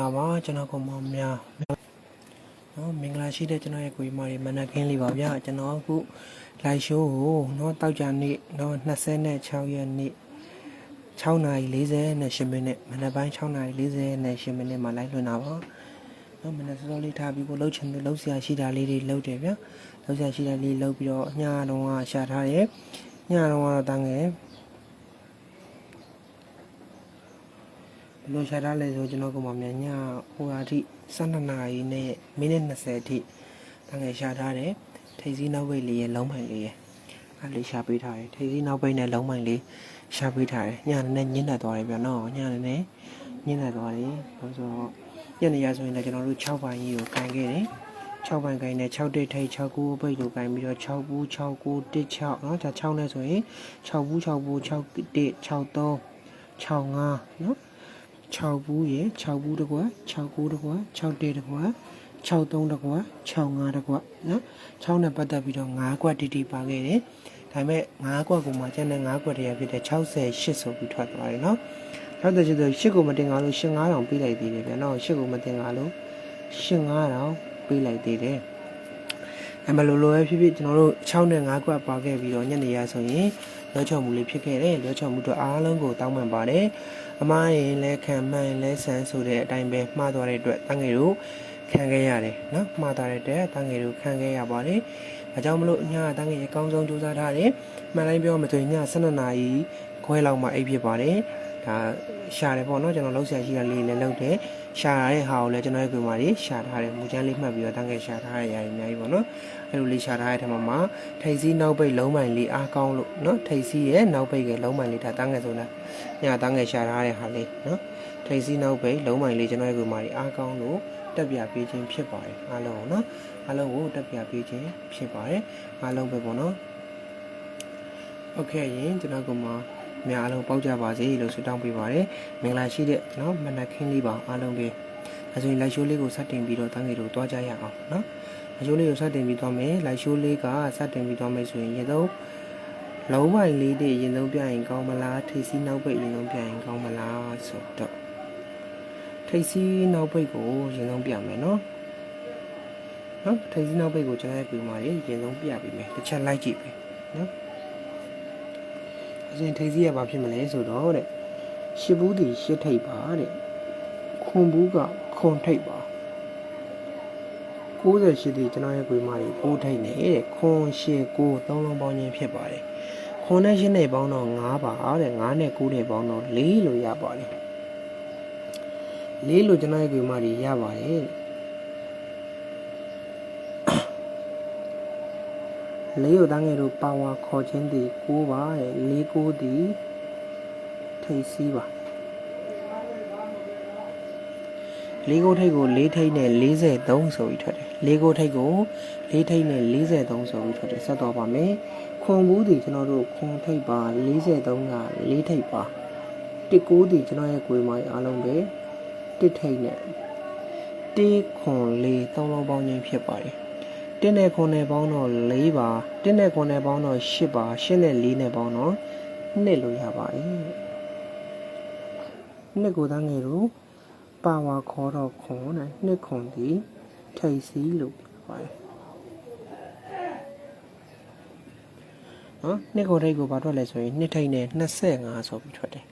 ပါပါကျွန်တော်ကိုမောင်များနော်မင်္ဂလာရှိတဲ့ကျွန်တော်ရဲ့ကိုကြီးမတွေမနက်ကင်းလေးပါဗျာကျွန်တော်အခု live show ကိုနော်တောက်ကြနေ့နော်26ရက်နေ့6:48မိနစ်မနက်ပိုင်း6:48မိနစ်မှာ live လွှင့်တာပါနော်မနက်စောစောလေးထားပြီးကိုလှုပ်ချင်လို့လှုပ်ဆရာရှိတာလေးတွေလှုပ်တယ်ဗျာလှုပ်ဆရာရှိတာလေးလှုပ်ပြီးတော့ညတော့ကရှာထားတယ်ညတော့ကတော့တန်းငယ် ဘယ်လိုရှာထားလဲဆိုကျွန်တော်ကမှမြန်ညဟိုဟာအထိ12နာရီနဲ့မိနစ်20အထိတန်းငယ်ရှာထားတယ်ထိပ်စည်းနောက်ဘိတ်လေးရဲ့လုံးပိုင်လေးရဲ့အဲ့လေးရှာပေးထားတယ်ထိပ်စည်းနောက်ဘိတ်နဲ့လုံးပိုင်လေးရှာပေးထားတယ်ညနေနဲ့ညင်းနေသွားတယ်ဗျနော်ညနေနဲ့ညင်းနေသွားတယ်ဆိုတော့ညနေရဆိုရင်လည်းကျွန်တော်တို့6ပိုင်းကြီးကိုကန်ခဲ့တယ်6ပိုင်းကိုင်းနဲ့6တိတ်ထိပ်6ကူဘိတ်ကိုကိုင်းပြီးတော့6ဘူး6ကူ1 6เนาะဒါ6နဲ့ဆိုရင်6ဘူး6ဘူး6 1 6 3 6 5เนาะ 6ဘူးရယ်6ဘူးတကွ6ကူတကွ6တေတကွ63တကွ65တကွနော်6နဲ့ပတ်သက်ပြီးတော့5ကွက်တီတီပါခဲ့တယ်ဒါပေမဲ့5ကွက်ကိုမှကျန်တဲ့5ကွက်တည်းဖြစ်တဲ့68ဆိုပြီးထွက်သွားတယ်နော်60ဆို8ကိုမတင်ကားလို့8500ပေးလိုက်သေးတယ်ဗျာနော်8ကိုမတင်ကားလို့8500ပေးလိုက်သေးတယ်အမလိုလိုပဲဖြစ်ဖြစ်ကျွန်တော်တို့6နဲ့5ကွက်ပါခဲ့ပြီးတော့ညနေရဆိုရင် လွှဲချော်မှုလေးဖြစ်ခဲ့တယ်လွှဲချော်မှုတို့အားလုံးကိုတောင်းပန်ပါတယ်အမားရင်လည်းခံမှန်လည်းဆန်းဆိုတဲ့အတိုင်းပဲမှားသွားတဲ့အတွက်တန်းငယ်တို့ခံခဲ့ရတယ်နော်မှားသွားတဲ့အတွက်တန်းငယ်တို့ခံခဲ့ရပါတယ်အဲကြောင့်မလို့ညတန်းငယ်အကောင်းဆုံးကြိုးစားထားတယ်မှန်တိုင်းပြောမှဆိုရင်ည12နာရီခွဲလောက်မှအိပ်ဖြစ်ပါတယ်ဒါရှာတယ်ပေါ့နော်ကျွန်တော်လှုပ်ရှားရှိတာလေးလည်းလှုပ်တယ်ရှာရတဲ့ဟာကိုလည်းကျွန်တော်ရဲ့ကွန်မာတွေရှာထားတယ်မူချမ်းလေးမှတ်ပြီးတော့တန်းငယ်ရှာထားရတဲ့အများကြီးပေါ့နော် အဲ့လိုလေးရှာထားတဲ့ထက်မှာထိတ်စီးနောက်ပိတ်လုံးပိုင်လေးအားကောင်းလို့နော်ထိတ်စီးရဲ့နောက်ပိတ်ကလုံးပိုင်လေးဒါတန်းငယ်ဆိုတာညတန်းငယ်ရှာထားတဲ့ဟာလေးနော်ထိတ်စီးနောက်ပိတ်လုံးပိုင်လေးကျွန်တော်ရဲ့ကွန်မာတွေအားကောင်းလို့တက်ပြပေးခြင်းဖြစ်ပါတယ်အားလုံးကိုနော်အားလုံးကိုတက်ပြပေးခြင်းဖြစ်ပါတယ်အားလုံးပဲပေါ့နော်โอเคရင်ကျွန်တော်ကမှများအားလုံးပေါက်ကြပါစေလို့ဆုတောင်းပေးပါတယ်မင်္ဂလာရှိတဲ့เนาะမနက်ခင်းလေးပါအားလုံးပဲအဲဆိုရင်လိုက်ရှိုးလေးကိုစတင်ပြီးတော့တန်းငယ်တို့တွားကြရအောင်เนาะ အရှိုးလေးကိုစတင်ပြီးသွားမယ်လိုက်ရှိုးလေးကစတင်ပြီးသွားမယ်ဆိုရင်ရေသုံးလုံးပိုင်းလေးတွေရင်သုံးပြရင်ကောင်းမလားထိပ်စီးနောက်ဘက်ရင်သုံးပြရင်ကောင်းမလားဆိုတော့ထိပ်စီးနောက်ဘက်ကိုရင်သုံးပြမယ်နော်နော်ထိပ်စီးနောက်ဘက်ကိုကျွန်တော်ရဲ့ပုံမှာရင်သုံးပြပြီးမယ်တစ်ချက်လိုက်ကြည့်ပြီနော်အရင်ထိပ်စီးရပါဖြစ်မလဲဆိုတော့တဲ့ရှစ်ဘူးဒီရှစ်ထိပ်ပါတဲ့ခွန်ဘူးကခွန်ထိပ်ပါ 68တီကျွန်တော်ရဲ့ကွေမာကြီး6ထိပ်နဲ့တဲ့ခွန်ရှစ်9သုံးလုံးပေါင်းခြင်းဖြစ်ပါတယ်ခွန်နဲ့ရှစ်နဲ့ပေါင်းတော့9ပါတဲ့9နဲ့9နဲ့ပေါင်းတော့4လို့ရပါတယ်4လို့ကျွန်တော်ရဲ့ကွေမာကြီးရပါတယ်လေးကိုတန်းငယ်တို့ပါဝါခေါ်ခြင်းသည်6ပါတဲ့၄9သည်ထိပ်စီးပါ လေးကိုထိပ်ကို၄ထိပ်နဲ့43ဆိုပြီးထွက်တယ်လေးကိုထိပ်ကို၄ထိပ်နဲ့43ဆိုပြီးထွက်တယ်ဆက်တော့ပါမယ်ခွန်ဘူးသည်ကျွန်တော်တို့ခွန်ထိပ်ပါ43က၄ထိပ်ပါတစ်ကိုသည်ကျွန်တော်ရဲ့ကိုယ်မိုင်းအားလုံးပဲတစ်ထိပ်နဲ့တေးခွန်လေးသုံးလုံးပေါင်းခြင်းဖြစ်ပါတယ်တင်းနဲ့ခွန်နဲ့ပေါင်းတော့၄ပါတင်းနဲ့ခွန်နဲ့ပေါင်းတော့၈ပါ၈နဲ့၄နဲ့ပေါင်းတော့နှစ်လို့ရပါတယ်နှစ်ကိုသားငယ်တို့ ပါဝါခေါ်တော့ခွန်နဲ့နှစ်ခွန်ဒီထိတ်စီလို့ပြောပါတယ်နော်နှစ်ကိုထိတ်ကိုဘာထွက်လဲဆိုရင်နှစ်ထိတ်နဲ့25ဆိုပြီးထွက်တယ်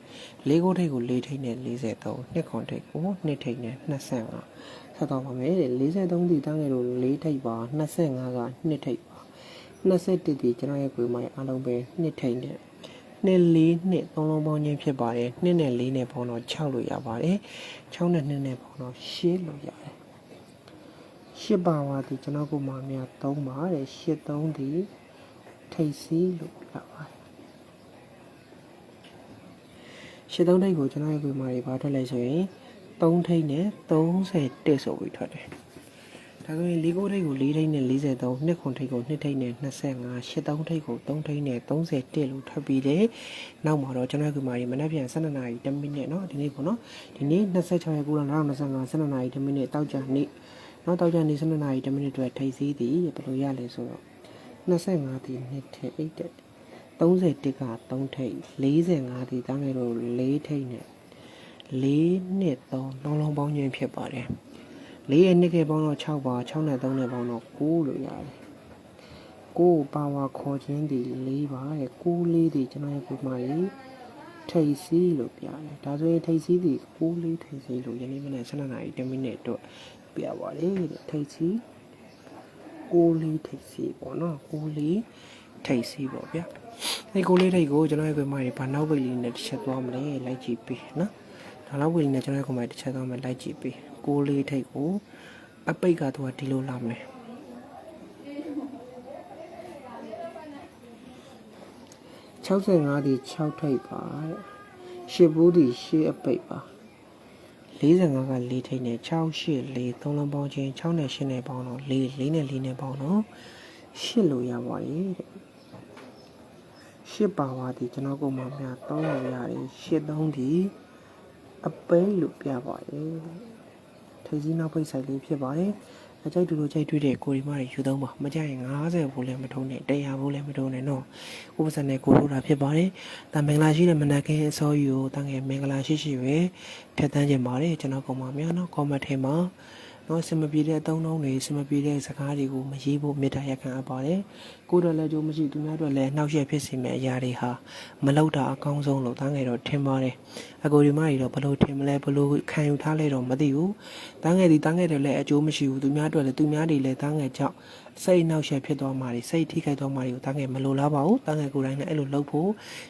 လေးကိုထိတ်ကိုလေးထိတ်နဲ့43နှစ်ခွန်ထိတ်ကိုနှစ်ထိတ်နဲ့25ဆက်တော့ပါမယ်တဲ့43ဒီတန်းငယ်တို့၄ထိပ်ပါ25က2ထိပ်ပါ21ဒီကျွန်တော်ရဲ့ကိုယ်မိုင်းအားလုံးပဲ2ထိပ်နဲ့ နှစ်လေးနှစ်သုံးလုံးပေါင်းခြင်းဖြစ်ပါတယ်နှစ်နဲ့လေးနဲ့ပေါင်းတော့6လို့ရပါတယ်6နဲ့2နဲ့ပေါင်းတော့8လို့ရတယ်8ပါဝါဒီကျွန်တော်ကိုမှများ3ပါတဲ့8 3ဒီထိပ်စီးလို့ရပါတယ်8 3ထိပ်ကိုကျွန်တော်ရဲ့ကိုယ်မိုင်းဘာထွက်လဲဆိုရင်3ထိပ်နဲ့30တက်ဆိုပြီးထွက်တယ် ဒါဆိုရင်၄ကိုထိပ်ကို၄ထိပ်နဲ့43နှစ်ခွန်ထိပ်ကို2ထိပ်နဲ့25ရှစ်သုံးထိပ်ကို3ထိပ်နဲ့30တက်လို့ထွက်ပြီးတယ်နောက်မှာတော့ကျွန်တော်ကမာရီမနက်ဖြန်12နာရီ10မိနစ်เนาะဒီနေ့ပေါ့เนาะဒီနေ့26ရက်9လ2025 12နာရီ10မိနစ်တောက်ကြနေ့เนาะတောက်ကြနေ့12နာရီ10မိနစ်အတွက်ထိပ်စည်းသည်ဘယ်လိုရလဲဆိုတော့25ဒီနှစ်ထိပ်အိတ်တက်30တက်က3ထိပ်45ဒီတောင်းနေတော့4ထိပ်နဲ့ 4နှစ်3လုံးလုံးပေါင်းခြင်းဖြစ်ပါတယ် 4ရဲ့နှစ်ကပေါင်းတော့6ပါ6နဲ့3နဲ့ပေါင်းတော့9လို့ရတယ်ကိုပါဝါခေါ်ခြင်းဒီ4ပါတဲ့9လေးဒီကျွန်တော်ရဲ့ပုံမှန်လေးထိတ်စီးလို့ပြတယ်ဒါဆိုရင်ထိတ်စီးဒီ9လေးထိတ်စီးလို့ယနေ့မနေ့7နာရီ10မိနစ်အတွက်ပြပါတယ်တဲ့ထိတ်စီး9လေးထိတ်စီးပေါ့နော်9လေးထိတ်စီးပေါ့ဗျာဒီ9လေးထိတ်ကိုကျွန်တော်ရဲ့ပုံမှန်လေးဘာနောက်ပိတ်လေးနဲ့တစ်ချက်သွားမလဲလိုက်ကြည့်ပြီနော်ဒါနောက်ပိတ်လေးနဲ့ကျွန်တော်ရဲ့ပုံမှန်တစ်ချက်သွားမယ်လိုက်ကြည့်ပြီ 9လေးထိတ်ကိုအပိတ်ကတော့ဒီလိုလာမယ်65ဒီ6ထိပ်ပါတဲ့ရှစ်ဘူးဒီရှစ်အပိတ်ပါ45က4ထိပ်နဲ့6 8 4 3လုံးပေါင်းချင်း6နဲ့8နဲ့ပေါင်းတော့4 4နဲ့4နဲ့ပေါင်းတော့8လို့ရပါတယ်တဲ့8ပါဝါဒီကျွန်တော်ကမှများ3လို့ရတယ်8 3ဒီအပိတ်လို့ပြပါတယ် ထိပ်စီးနောက်ပိတ်ဆိုင်လေးဖြစ်ပါတယ်အကြိုက်တူတူကြိုက်တွေ့တဲ့ကိုရီမတွေယူသုံးပါမကြိုက်ရင်90ဘူးလည်းမထုံးနဲ့100ဘူးလည်းမထုံးနဲ့နော်ကိုပစံနဲ့ကိုလိုတာဖြစ်ပါတယ်တန်မင်္ဂလာရှိတဲ့မနက်ခင်းအစောကြီးကိုတန်ငယ်မင်္ဂလာရှိရှိပဲဖြတ်တန်းကြပါတယ်ကျွန်တော်ကောင်မများနော် comment ထဲမှာ နော်စင်မပြေတဲ့အသုံးနှုန်းတွေစင်မပြေတဲ့စကားတွေကိုမရေးဖို့မေတ္တာရက်ခံအပ်ပါတယ်ကိုယ်တော်လည်းကြိုးမရှိသူများတို့လည်းနှောက်ယှက်ဖြစ်စေမယ့်အရာတွေဟာမလောက်တာအကောင်းဆုံးလို့တန်းငယ်တော့ထင်ပါတယ်အကိုဒီမကြီးတော့ဘလို့ထင်မလဲဘလို့ခံယူထားလဲတော့မသိဘူးတန်းငယ်ဒီတန်းငယ်တွေလည်းအကျိုးမရှိဘူးသူများတို့လည်းသူများတွေလည်းတန်းငယ်ကြောင့်စိတ်နှောက်ယှက်ဖြစ်သွားမှာတွေစိတ်ထိခိုက်သွားမှာတွေကိုတန်းငယ်မလိုလားပါဘူးတန်းငယ်ကိုယ်တိုင်လည်းအဲ့လိုလုပ်ဖို့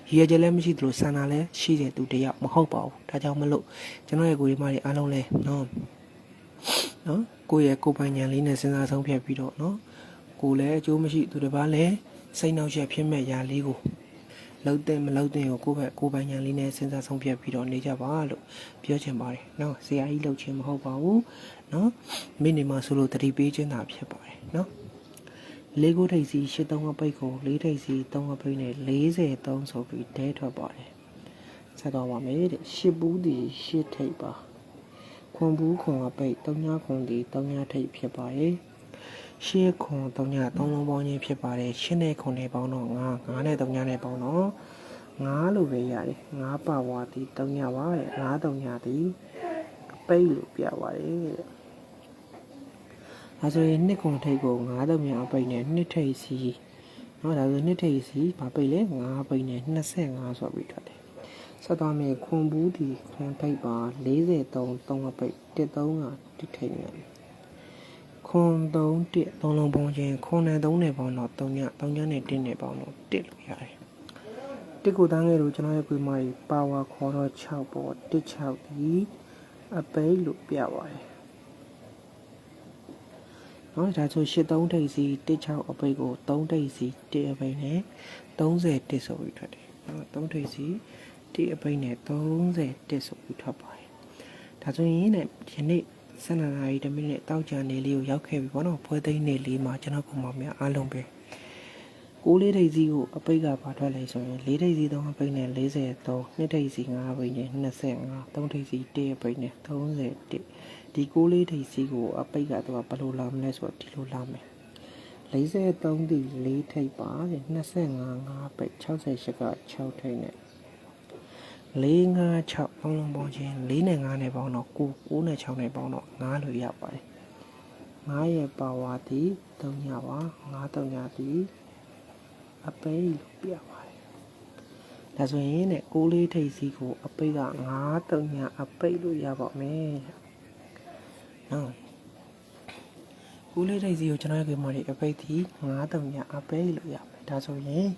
ရည်ရွယ်ချက်လည်းမရှိသလိုဆန္ဒလည်းရှိတဲ့သူတယောက်မဟုတ်ပါဘူးဒါကြောင့်မလို့ကျွန်တော်ရဲ့ကိုယ်ဒီမကြီးအားလုံးလည်းနော် နော်ကိုယ့်ရဲ့ကိုယ်ပိုင်ဉာဏ်လေးနဲ့စဉ်းစားဆုံးဖြတ်ပြီးတော့နော်ကိုယ်လည်းအကျိုးမရှိသူတစ်ပါးလည်းစိတ်နှောက်ယှက်ဖြစ်မဲ့ຢာလေးကိုလှုပ်တဲ့မလှုပ်တဲ့ကိုကိုယ့်ဘက်ကိုယ်ပိုင်ဉာဏ်လေးနဲ့စဉ်းစားဆုံးဖြတ်ပြီးတော့နေကြပါလို့ပြောချင်ပါတယ်နော်ဆရာကြီးလှုပ်ခြင်းမဟုတ်ပါဘူးနော်မိနေမှာဆိုလို့တတိပေးခြင်းသာဖြစ်ပါတယ်နော်လေးကိုထိပ်စီ၈၃အပိတ်ကို၄ထိပ်စီ၃အပိတ်နဲ့43ဆိုပြီးဒဲထွက်ပါတယ်ဆက်တော့ပါမယ်တဲ့ရှစ်ဘူးဒီရှစ်ထိပ်ပါ ခွန်ဘူးခွန်အပိတ်၃ညခွန်ဒီ၃ညထိပ်ဖြစ်ပါတယ်ရှစ်ခွန်၃ည၃လုံးပေါင်းချင်းဖြစ်ပါတယ်ရှစ်နဲ့ခွန်နဲ့ပေါင်းတော့9 9နဲ့3ညနဲ့ပေါင်းတော့9လို့ပဲရတယ်9ပါဝါဒီ3ညပါတဲ့9 3ညဒီအပိတ်လို့ပြပါတယ်တဲ့ဒါဆိုရင်နှစ်ခွန်ထိပ်ကို9တုံများအပိတ်နဲ့နှစ်ထိပ်စီနော်ဒါဆိုနှစ်ထိပ်စီဘာပိတ်လဲ9ပိတ်နဲ့25ဆိုပြီးထွက်တယ် ဆက်သွားမယ်ခွန်ဘူးဒီခွန်ထိပ်ပါ43 3အပိတ်13ကတိထိပ်နဲ့ခွန်3 1 3လုံးပေါင်းခြင်းခွန်နဲ့3နဲ့ပေါင်းတော့3ည3ညနဲ့1နဲ့ပေါင်းတော့1လို့ရတယ်တစ်ကိုတန်းငယ်လို့ကျွန်တော်ရဲ့ကိုမကြီးပါဝါခေါ်တော့6ပေါ့1 6ဒီအပိတ်လို့ပြပါတယ်နော်ဒါဆို83ထိပ်စီ16အပိတ်ကို3ထိပ်စီ1အပိတ်နဲ့30တစ်ဆိုပြီးထွက်တယ်နော်3ထိပ်စီ1 အပိတ်နဲ့30တစ်ဆိုပြီးထွက်ပါတယ်ဒါဆိုရင်ねဒီနေ့12နာရီ10မိနစ်တောက်ကြနေလေးကိုရောက်ခဲ့ပြီပေါ့နော်ဖွဲသိန်းနေလေးမှာကျွန်တော်ပုံမှန်များအားလုံးပဲကိုလေးထိပ်စီကိုအပိတ်ကပါထွက်လိုက်ဆိုရင်၄ထိပ်စီ3အပိတ်နဲ့43နှစ်ထိပ်စီ5အပိတ်နဲ့25 3ထိပ်စီ1အပိတ်နဲ့31ဒီကိုလေးထိပ်စီကိုအပိတ်ကတော့ဘယ်လိုလာမလဲဆိုတော့ဒီလိုလာမယ်43ဒီ4ထိပ်ပါတဲ့25 5ပိတ်68က6ထိပ်နဲ့ 4 5 6ပေါင်းလုံးပေါင်းချင်း4နဲ့5နဲ့ပေါင်းတော့9 9နဲ့6နဲ့ပေါင်းတော့9လို့ရပါတယ်9ရဲ့ပါဝါဒီ3ညပါ9 3ညဒီအပိတ်လို့ပြပါတယ်ဒါဆိုရင်ね6လေးထိပ်စီကိုအပိတ်က9 3ညအပိတ်လို့ရပါမယ်နော် ကိုလေးတိုက်စီကိုကျွန်တော်ရဲ့မှာဒီအပိတ်ဒီ9တုံညအပိတ်လို့ရမယ်ဒါဆိုရင်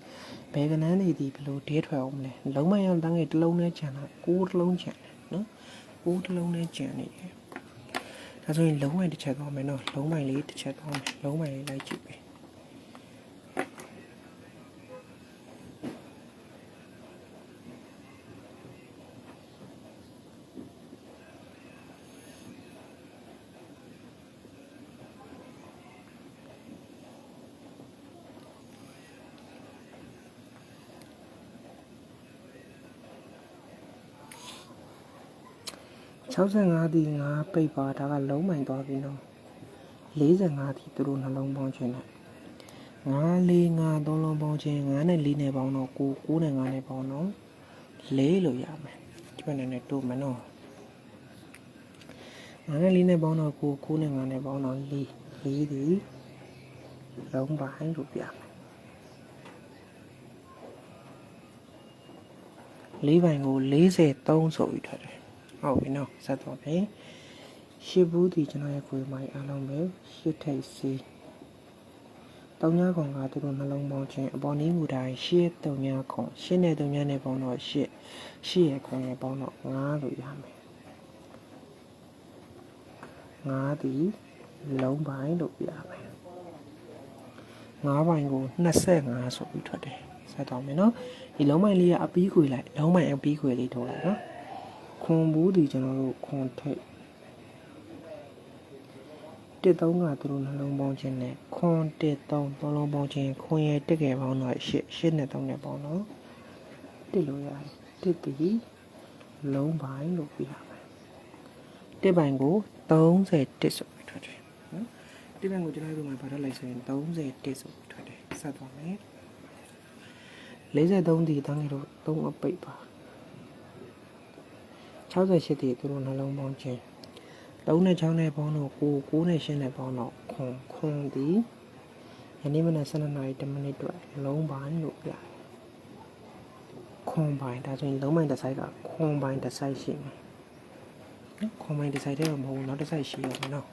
ဘယ်ကနန်းနေဒီဘလို့ဒဲထွက်အောင်မလဲလုံးမရအောင်တန်းငယ်တစ်လုံးနဲ့ခြံတာ6တစ်လုံးခြံတယ်နော်6တစ်လုံးနဲ့ခြံနေတယ်ဒါဆိုရင်လုံးမိုင်တစ်ချက်သွားမယ်နော်လုံးမိုင်လေးတစ်ချက်သွားမယ်လုံးမိုင်လေးလိုက်ကြည့်ပဲ 65ဒီ5ပိတ်ပါဒါကလုံးမိုင်သွားပြီနော်45ဒီသူတို့နှလုံးပေါင်းခြင်းနဲ့9 4 5 3လုံးပေါင်းခြင်း9နဲ့4နဲ့ပေါင်းတော့9 9နဲ့5နဲ့ပေါင်းတော့4လို့ရမယ်ဒီဘက်နဲ့တိုးမယ်နော်ငါးနဲ့လေးနဲ့ပေါင်းတော့ကိုကိုနဲ့ငါးနဲ့ပေါင်းတော့လေးလေးဒီလုံးပိုင်းလို့ပြမယ်လေးပိုင်းကို43ဆိုပြီးထွက်တယ် ဟုတ်ပြီနော်ဆက်တော့ပြီရှစ်ဘူးဒီကျွန်တော်ရဲ့ကိုယ်မိုင်းအားလုံးပဲရှစ်ထိပ်စီတောင်ညာကောင်ကသူတို့နှလုံးပေါင်းခြင်းအပေါ်နည်းမူတိုင်းရှစ်တုံညာခုံရှစ်နဲ့တုံညာနဲ့ပေါင်းတော့ရှစ်ရှစ်ရဲ့ခုံရဲ့ပေါင်းတော့9လို့ရမယ်9ဒီလုံးပိုင်းလို့ပြရမယ်9ပိုင်းကို25ဆိုပြီးထွက်တယ်ဆက်တော့မယ်နော်ဒီလုံးပိုင်းလေးကအပီးခွေလိုက်လုံးပိုင်းအပီးခွေလေးထုတ်လိုက်နော် ခွန်ဘူးဒီကျွန်တော်တို့ခွန်ထိပ်တစ်သုံးကသူတို့နှလုံးပေါင်းခြင်းနဲ့ခွန်တစ်သုံးသုံးလုံးပေါင်းခြင်းခွန်ရဲ့တက်ငယ်ပေါင်းတော့ရှစ်ရှစ်နဲ့သုံးနဲ့ပေါင်းတော့တစ်လို့ရတယ်တစ်တီလုံးပိုင်းလို့ပြရမယ်တစ်ပိုင်းကို30တစ်ဆိုပြီးထွက်တယ်နော်တစ်ပိုင်းကိုကျွန်တော်တို့မှာဗာတော့လိုက်ဆိုရင်30တစ်ဆိုပြီးထွက်တယ်ဆက်သွားမယ်43ဒီတန်းလေးတို့3အပိတ်ပါ 68ဒီသူတို့နှလုံးပေါင်းခြင်း3နဲ့6နဲ့ပေါင်းတော့9 9နဲ့10နဲ့ပေါင်းတော့ခွန်ခွန်ဒီယနေ့မနက်12နာရီ10မိနစ်အတွက်လုံးပိုင်းလို့ပြတယ်ခွန်ပိုင်းဒါဆိုရင်လုံးပိုင်းတစ်ဆိုင်ကခွန်ပိုင်းတစ်ဆိုင်ရှိမယ်နော်ခွန်ပိုင်းတစ်ဆိုင်တည်းတော့မဟုတ်ဘူးနောက်တစ်ဆိုင်ရှိရမယ်နော်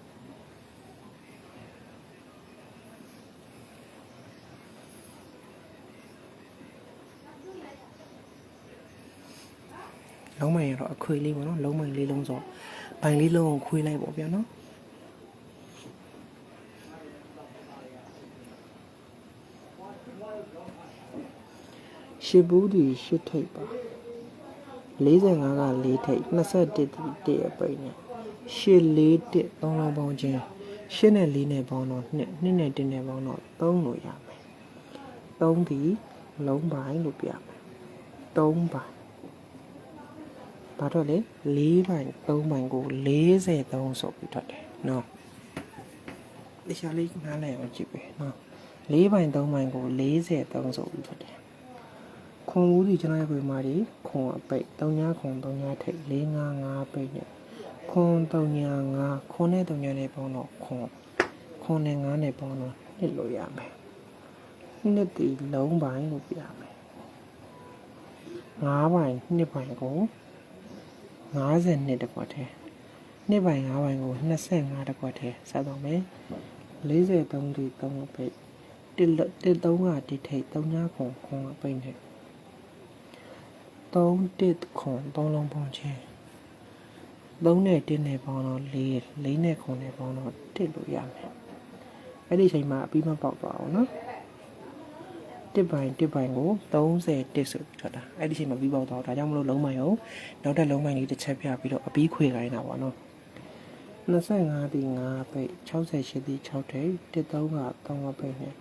လုံးမိုင်ရတော့အခွေလေးပေါ့နော်လုံးမိုင်လေးလုံးဆိုဘိုင်လေးလုံးကိုခွေးလိုက်ပေါ့ဗျာနော်ရှစ်ဘူးဒီရှစ်ထိပ်ပါ45က4ထိပ်21ဒီ1အပိတ်နဲ့ရှစ်4 1 3လုံးပေါင်းခြင်းရှစ်နဲ့4နဲ့ပေါင်းတော့2 2နဲ့1နဲ့ပေါင်းတော့3လို့ရမယ်3ဒီလုံးပိုင်းလို့ပြမယ်3ပိုင်း ဘာတော့လဲ4ပိုင်း3ပိုင်းကို43ဆိုပြီးထွက်တယ်နော်ဒီရှာလေးနားလည်အောင်ကြည့်ပဲနော်4ပိုင်း3ပိုင်းကို43ဆိုပြီးထွက်တယ်ခွန်ဦးဒီကျွန်တော်ရဲ့ပြည်မာဒီခွန်အပိတ်3ညာခွန်3ညာထိပ်4 5 5ပိတ်နဲ့ခွန်3ညာ5ခွန်နဲ့3ညာနဲ့ပေါင်းတော့ခွန်ခွန်နဲ့5နဲ့ပေါင်းတော့နှစ်လို့ရမယ်နှစ်တီလုံးပိုင်းလို့ပြရမယ်5ပိုင်းနှစ်ပိုင်းကို 50နှစ်တကွက်ထဲနှစ်ပိုင်း5ပိုင်းကို25တကွက်ထဲဆက်တော့မယ်43ဒီ3အပိတ်တစ်တစ်3ကတိထိတ်3ညခွန်ခွန်အပိတ်နဲ့3တစ်ခွန်3လုံးပေါင်းခြင်း3နဲ့1နဲ့ပေါင်းတော့4 4နဲ့ခွန်နဲ့ပေါင်းတော့1လို့ရမယ်အဲ့ဒီချိန်မှာအပြီးမပေါက်သွားအောင်နော် တစ်ပိုင်းတစ်ပိုင်းကို30တစ်ဆိုပြီးထွက်တာအဲ့ဒီချိန်မှာပြီးပေါက်သွားဒါကြောင့်မလို့လုံးမိုင်ကိုနောက်ထပ်လုံးမိုင်လေးတစ်ချက်ပြပြီးတော့အပြီးခွေခိုင်းတာပေါ့နော်25ဒီ5ပိတ်68ဒီ6ထိပ်13က3ပိတ်နဲ့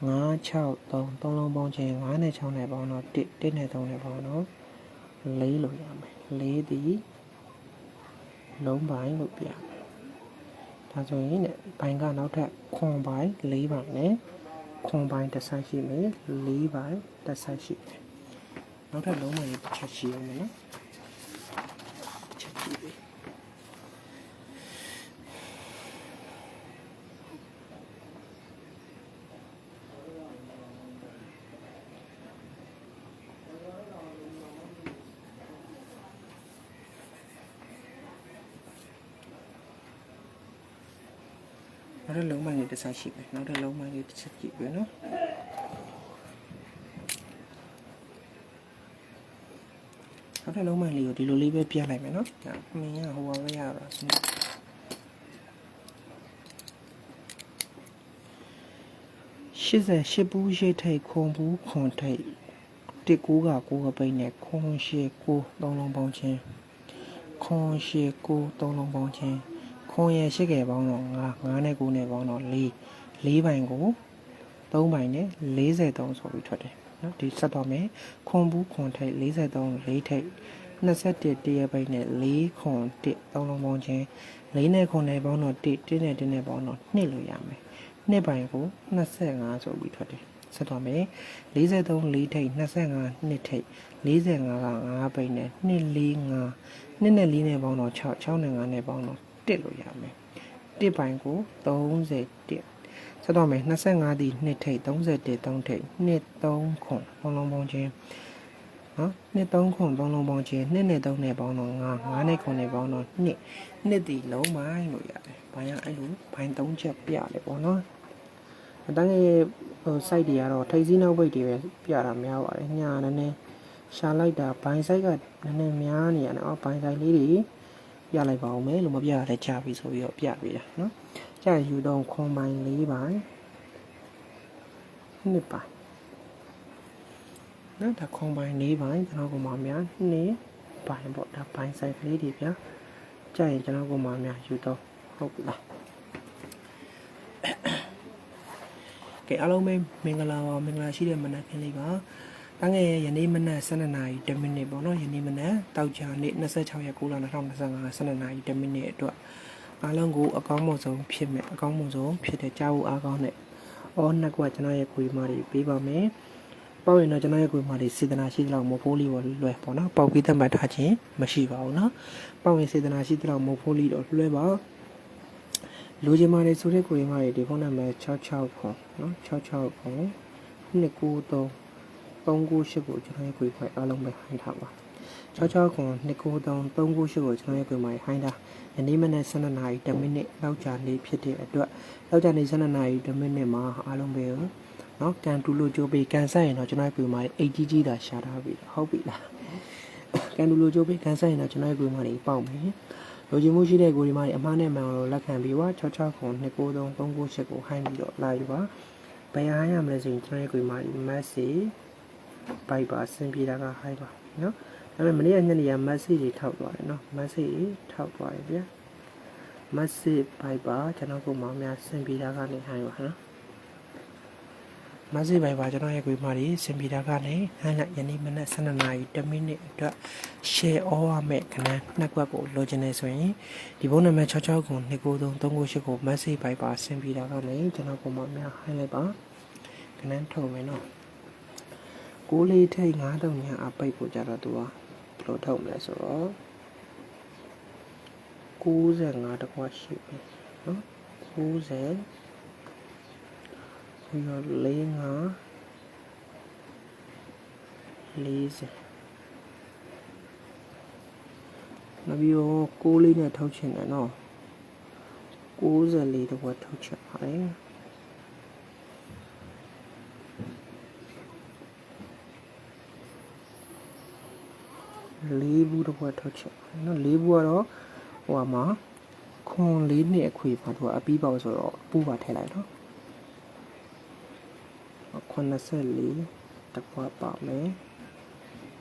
9 6 3 3လုံးပေါင်းခြင်း9နဲ့6နဲ့ပေါင်းတော့1 1နဲ့3နဲ့ပေါင်းတော့4လို့ရမယ်4ဒီလုံးပိုင်းလို့ပြမယ်ဒါဆိုရင်ဘိုင်ကနောက်ထပ်ခွန်ပိုင်း4ပိုင်းနဲ့ ခွန်ပိုင်းတစ်ဆိုင်ရှိမယ်၄ပိုင်းတစ်ဆိုင်ရှိမယ်နောက်ထပ်လုံးဝရေးတစ်ချက်ရှိအောင်မယ်နော်ချက်ကြည့်ပြီနောက် ထပ်လုံးမိုင်းလေးတစ်ဆိုင်ရှိပဲနောက်ထပ်လုံးမိုင်းလေးတစ်ချက်ကြည့်ပဲနော်နောက်ထပ်လုံးမိုင်းလေးကိုဒီလိုလေးပဲပြလိုက်မယ်နော်ဒါမင်းကဟိုပါပဲရတာစနေ80ရှစ်ဘူးရှိထိတ်ခွန်ဘူးခွန်ထိတ်တစ်ကူးကကိုးကပိတ်နဲ့ခွန်ရှိကိုးသုံးလုံးပေါင်းခြင်းခွန်ရှိကိုးသုံးလုံးပေါင်းခြင်း ခွန်ရဲ့ရှိခဲ့ပေါင်းတော့9 9နဲ့9နဲ့ပေါင်းတော့4 4ပိုင်းကို3ပိုင်းနဲ့43ဆိုပြီးထွက်တယ်နော်ဒီဆက်တော့မယ်ခွန်ဘူးခွန်ထိတ်43 4ထိတ်21တရပိုင်းနဲ့4ခွန်1 3လုံးပေါင်းခြင်း4နဲ့ခွန်နဲ့ပေါင်းတော့1 1နဲ့1နဲ့ပေါင်းတော့2လို့ရမယ်2ပိုင်းကို25ဆိုပြီးထွက်တယ်ဆက်တော့မယ်43 4ထိတ်25 2ထိတ်45က5ပိတ်နဲ့2 4 5 2နဲ့4နဲ့ပေါင်းတော့6 6နဲ့5နဲ့ပေါင်းတော့ 1 1လို့ရမယ်1ပိုင်းကို31ဆက်တော့မယ်25ဒီ2ထိပ်31 3ထိပ်2 3ခွန်လုံးလုံးပေါင်းချင်းနော်2 3ခွန်3လုံးပေါင်းချင်း2နဲ့3နဲ့ပေါင်းတော့9 9နဲ့ခွန်နဲ့ပေါင်းတော့2 2ဒီလုံးပိုင်းလို့ရတယ်။ဘာရအဲ့လိုဘိုင်း3ချက်ပြတယ်ပေါ့နော်။အတိုင်းရဲ့ဟို site တွေကတော့ထိပ်စည်းနောက်ပိတ်တွေပဲပြတာများပါတယ်။ညာနည်းနည်းရှာလိုက်တာဘိုင်း site ကနည်းနည်းများနေရတယ်။အော်ဘိုင်း site လေးတွေ ပြလိုက်ပါဦးမယ်လို့မပြရလဲကြာပြီဆိုပြီးတော့ပြပေးတာနော်။ကြာယူတော့ခွန်ပိုင်း၄ပိုင်းနှစ်ပိုင်းနော်ဒါခွန်ပိုင်း၄ပိုင်းကျွန်တော်ကမှများနှစ်ပိုင်းပေါ့ဒါဘိုင်း site ကလေးတွေဗျာ။ကြာရင်ကျွန်တော်ကမှများယူတော့ဟုတ်ပြီလား။ကဲအားလုံးပဲမင်္ဂလာပါမင်္ဂလာရှိတဲ့မနက်ခင်းလေးပါ တန်းငယ်ယနေ့မနက်12နာရီ10မိနစ်ပေါ့နော်ယနေ့မနက်တောက်ကြနေ့26ရက်9လ2025 12နာရီ10မိနစ်အတွက်အားလုံးကိုအကောင်းဆုံးဖြစ်မယ်အကောင်းဆုံးဖြစ်တဲ့ကြားဖို့အားကောင်းတဲ့အော်နှက်ကကျွန်တော်ရဲ့ကိုယ်မာတွေပေးပါမယ်ပေါ့ရင်တော့ကျွန်တော်ရဲ့ကိုယ်မာတွေစေတနာရှိသလောက်မဖိုးလီပေါ်လွယ်ပေါ့နော်ပေါက်ပြီးသတ်မှတ်ထားခြင်းမရှိပါဘူးနော်ပေါ့ရင်စေတနာရှိသလောက်မဖိုးလီတော့လွယ်ပါလူချင်းမာတွေဆိုတဲ့ကိုယ်မာတွေဒီဖုန်းနံပါတ်66ခွန်နော်66ခွန်293 398ကိုကျွန်တော်ရဲ့ query file အားလုံးပဲဟိုင်းထားပါ66ခွန်293 398ကိုကျွန်တော်ရဲ့ query မှာဟိုင်းထားယနေ့မနက်12နာရီ10မိနစ်လောက်ကြာနေဖြစ်တဲ့အတွက်လောက်ကြာနေ12နာရီ10မိနစ်မှာအားလုံးပဲနော်ကန်တူလို့ကြိုးပေးကန်ဆက်ရင်တော့ကျွန်တော်ရဲ့ query မှာ8ကြီးကြီးတာရှာထားပြီဟုတ်ပြီလားကန်တူလို့ကြိုးပေးကန်ဆက်ရင်တော့ကျွန်တော်ရဲ့ query မှာပေါက်မယ်လိုချင်မှုရှိတဲ့ကိုဒီမားတွေအမှားနဲ့မှန်အောင်လက်ခံပြီးပါ66929339ကိုဟိုင်းပြီးတော့လာယူပါဘယ်ဟိုင်းရမလဲဆိုရင်ကျွန်တော်ရဲ့ကိုဒီမားတွေ message ဘိုက်ပါအဆင်ပြေတာကဟိုက်ပါနော်ဒါပေမဲ့မနေ့ကညနေက message တွေထောက်သွားတယ်နော် message တွေထောက်သွားတယ်ဗျာ message ဘိုက်ပါကျွန်တော်ကမောင်များအဆင်ပြေတာကနေဟိုင်းပါနော် message ဘိုက်ပါကျွန်တော်ရဲ့ကွေးမာတွေအဆင်ပြေတာကနေဟိုင်းလိုက်ယနေ့မနက်12နာရီ10မိနစ်အတွက် share all ရမယ့်ခဏနှစ်ကွက်ကိုလိုချင်နေဆိုရင်ဒီဖုန်းနံပါတ်66ကို293 398ကို message ဘိုက်ပါအဆင်ပြေတာကနေကျွန်တော်ကမောင်များဟိုင်းလိုက်ပါခဏထုတ်မယ်နော် ကိုလေးထိတ်9တုံညာအပိတ်ကိုကြတော့သူကဘယ်လိုထုတ်မလဲဆိုတော့95တကွာရှိပြီနော်90ပြီးတော့45 40နောက်ပြီးတော့ကိုလေးနဲ့ထုတ်ချင်တယ်နော်94တကွာထုတ်ချင်ပါတယ် လေးဘူးတစ်ခွက်ထုတ်ချက်နော်လေးဘူးကတော့ဟိုမှာခွန်လေးနှစ်အခွေပါသူကအပြီးပေါက်ဆိုတော့ပူပါထည့်လိုက်နော်84တစ်ခွက်ပါမယ်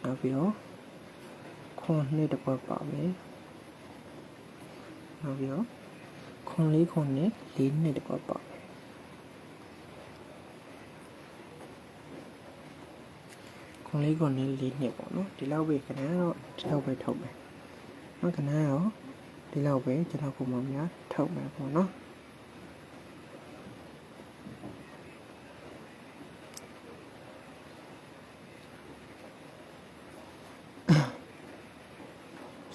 နောက်ပြီးတော့ခွန်နှစ်တစ်ခွက်ပါမယ်နောက်ပြီးတော့ခွန်လေးခွန်နှစ်လေးနှစ်တစ်ခွက်ပါမယ် ခွန်လေးခွန်လေးလေးနှစ်ပေါ့နော်ဒီလောက်ပဲခဏတော့ဒီလောက်ပဲထုတ်မယ်နော်ခဏတော့ဒီလောက်ပဲကျွန်တော်ကိုမများထုတ်မယ်ပေါ့နော်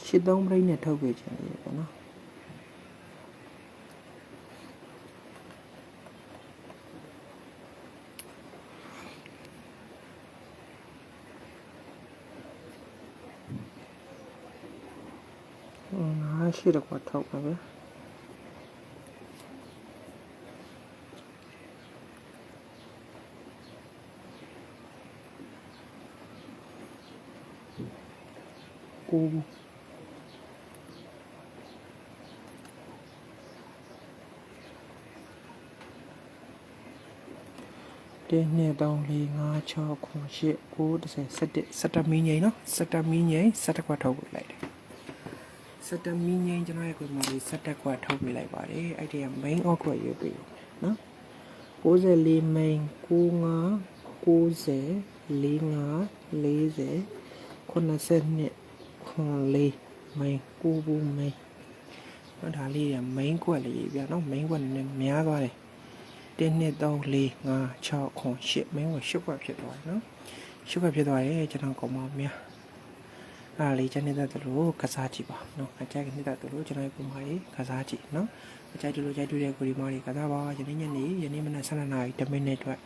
ရှစ်သုံးပြိနဲ့ထုတ်ပေးချင်တယ်ပေါ့နော် ငါရှိတော့ကွာထုတ်ပါပဲကိုတင်းနှစ်3 4 5 6 9 10 10 11 17မီးငိမ့်နော်17မီးငိမ့်17ခွက် ထုတ်ပြလိုက်တယ်17မီးငိမ့်ကျွန်တော်ရဲ့ကိုယ်မှာလေး17ခွက်ထုတ်ပြလိုက်ပါတယ်အဲ့ဒီက main out ခွက်ရွေးပြီနော်94 main 95 90 45 40 82ခွန်လေး main ကိုဘူး main နော်ဒါလေးရ main ခွက်လေးပြနော် main ခွက်နည်းနည်းများသွားတယ်1 2 3 4 5 6ခွန်8 main ခွက်8ခွက်ဖြစ်သွားတယ်နော်8ခွက်ဖြစ်သွားတယ်ကျွန်တော်ကောင်မများ အဲ့ဒါလေးချက်နေတဲ့သူလို့ကစားကြည့်ပါနော်အကြိုက်နေတဲ့သူလို့ကျွန်တော်ပုံမှန်လေးကစားကြည့်နော်အကြိုက်တူလို့ကြိုက်တူတဲ့ကိုဒီမားလေးကစားပါယနေ့ညနေယနေ့မနက်7:00နာရီ10မိနစ်အတွက်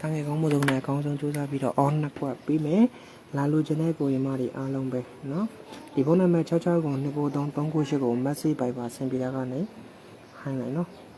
တန်းငယ်ကောင်းမှုဆုံးနဲ့အကောင်းဆုံးကြိုးစားပြီးတော့ on နှစ်ခွက်ပြီးမယ်လာလို့ခြင်းတဲ့ကိုဒီမားလေးအားလုံးပဲနော်ဒီဖုန်းနံပါတ်66ကို293 398ကို message ပိုက်ပါဆင်ပြတာကနေဟိုင်းလိုက်နော်အားလုံးပဲသွားမှနော်